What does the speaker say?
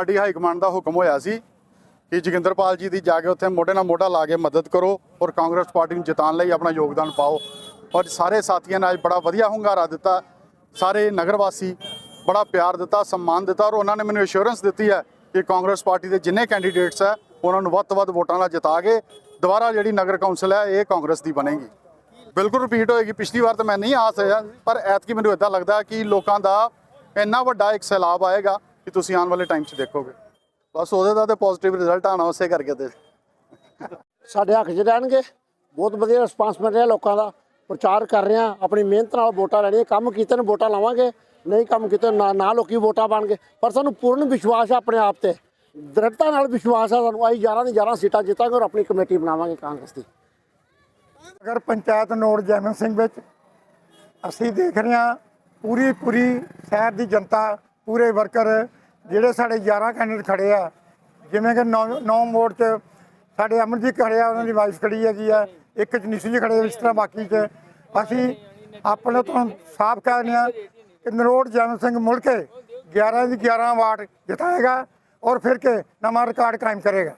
ਸਾਡੀ high command ਦਾ ਹੁਕਮ ਹੋਇਆ ਸੀ ਕਿ ਜੋਗਿੰਦਰਪਾਲ ਜੀ ਦੀ ਜਾ ਕੇ ਉੱਥੇ ਮੋਢੇ ਨਾਲ ਮੋਢਾ ਲਾ ਕੇ ਮਦਦ ਕਰੋ ਔਰ ਕਾਂਗਰਸ ਪਾਰਟੀ ਨੂੰ ਜਿਤਾਉਣ ਲਈ ਆਪਣਾ ਯੋਗਦਾਨ ਪਾਓ। ਔਰ ਸਾਰੇ ਸਾਥੀਆਂ ਨੇ ਅੱਜ ਬੜਾ ਵਧੀਆ ਹੁੰਗਾਰਾ ਦਿੱਤਾ, ਸਾਰੇ ਨਗਰ ਵਾਸੀ ਬੜਾ ਪਿਆਰ ਦਿੱਤਾ, ਸਨਮਾਨ ਦਿੱਤਾ ਔਰ ਉਹਨਾਂ ਨੇ ਮੈਨੂੰ ਅਸ਼ੋਰੈਂਸ ਦਿੱਤੀ ਹੈ ਕਿ ਕਾਂਗਰਸ ਪਾਰਟੀ ਦੇ ਜਿੰਨੇ ਕੈਂਡੀਡੇਟਸ ਹੈ, ਉਹਨਾਂ ਨੂੰ ਵੱਧ ਤੋਂ ਵੱਧ ਵੋਟਾਂ ਨਾਲ ਜਿਤਾ ਕੇ ਦੁਬਾਰਾ ਜਿਹੜੀ ਨਗਰ ਕੌਂਸਲ ਹੈ, ਇਹ ਕਾਂਗਰਸ ਦੀ ਬਣੇਗੀ। ਬਿਲਕੁਲ ਰਿਪੀਟ ਹੋਏਗੀ। ਪਿਛਲੀ ਵਾਰ ਤਾਂ ਮੈਂ ਨਹੀਂ ਆ ਸਕਿਆ, ਪਰ ਐਤਕੀ ਮੈਨੂੰ ਇਦਾਂ ਲੱਗਦਾ ਕਿ ਲੋਕਾਂ ਦਾ ਇੰਨਾ ਵੱਡਾ ਇੱਕ ਸੈਲਾਬ ਆਏਗਾ ਕਿ ਤੁਸੀਂ ਆਉਣ ਵਾਲੇ ਟਾਈਮ 'ਚ ਦੇਖੋਗੇ। ਬਸ ਉਹਦੇ ਦਾ ਤੇ ਪੋਜ਼ਿਟਿਵ ਰਿਜ਼ਲਟ ਆਣਾ ਉਸੇ ਕਰਕੇ ਤੇ। ਸਾਡੇ ਹੱਕ 'ਚ ਰਹਿਣਗੇ। ਬਹੁਤ ਵਧੀਆ ਰਿਸਪਾਂਸ ਮਿਲ ਰਿਹਾ ਲੋਕਾਂ ਦਾ। ਪ੍ਰਚਾਰ ਕਰ ਰਹੇ ਆ ਆਪਣੀ ਮਿਹਨਤ ਨਾਲ ਵੋਟਾਂ ਲੈਣੀਆਂ। ਕੰਮ ਕੀਤੇ ਨੇ ਵੋਟਾਂ ਲਾਵਾਂਗੇ। ਨਹੀਂ ਕੰਮ ਕੀਤੇ ਨਾ ਨਾ ਲੋਕੀ ਵੋਟਾਂ ਪਾਣਗੇ ਪਰ ਸਾਨੂੰ ਪੂਰਨ ਵਿਸ਼ਵਾਸ ਹੈ ਆਪਣੇ ਆਪ ਤੇ। ਦ੍ਰਿੜਤਾ ਨਾਲ ਵਿਸ਼ਵਾਸ ਹੈ ਸਾਨੂੰ। ਅਸੀਂ 11 ਦੀ 11 ਸੀਟਾਂ ਜਿੱਤਾਂਗੇ ਔਰ ਆਪਣੀ ਕਮੇਟੀ ਬਣਾਵਾਂਗੇ ਕਾਂਗਰਸ ਦੀ। ਅਗਰ ਪੰਚਾਇਤ ਨੋਡ ਜੈਮਨ ਸਿੰਘ ਵਿੱਚ ਅਸੀਂ ਦੇਖ ਰਹੇ ਹਾਂ ਪੂਰੀ ਪੂਰੀ ਸ਼ਹਿਰ ਦੀ ਜਨਤਾ ਪੂਰੇ ਵਰਕਰ ਜਿਹੜੇ ਸਾਡੇ 11 ਕੈਂਡੀਡੇਟ ਖੜੇ ਆ ਜਿਵੇਂ ਕਿ 9 ਮੋੜ 'ਚ ਸਾਡੇ ਅਮਨਜੀਤ ਖੜੇ ਆ ਉਹਨਾਂ ਦੀ ਵਾਈਫ ਖੜੀ ਹੈਗੀ ਆ ਇੱਕ ਚ ਨਿਸ਼ੂ ਜੀ ਖੜੇ ਆ, ਇਸ ਤਰ੍ਹਾਂ ਬਾਕੀ 'ਚ। ਅਸੀਂ ਆਪਣੇ ਤੋਂ ਸਾਫ਼ ਕਹਿ ਰਹੇ ਹਾਂ ਕਿ ਨਰੋੜ ਜੈਮਨ ਸਿੰਘ ਮੁੜ ਕੇ 11 ਦੀ 11 ਵਾਰਡ ਜਿਤਾਏਗਾ ਔਰ ਫਿਰ ਕੇ ਨਵਾਂ ਰਿਕਾਰਡ ਕਾਇਮ ਕਰੇਗਾ।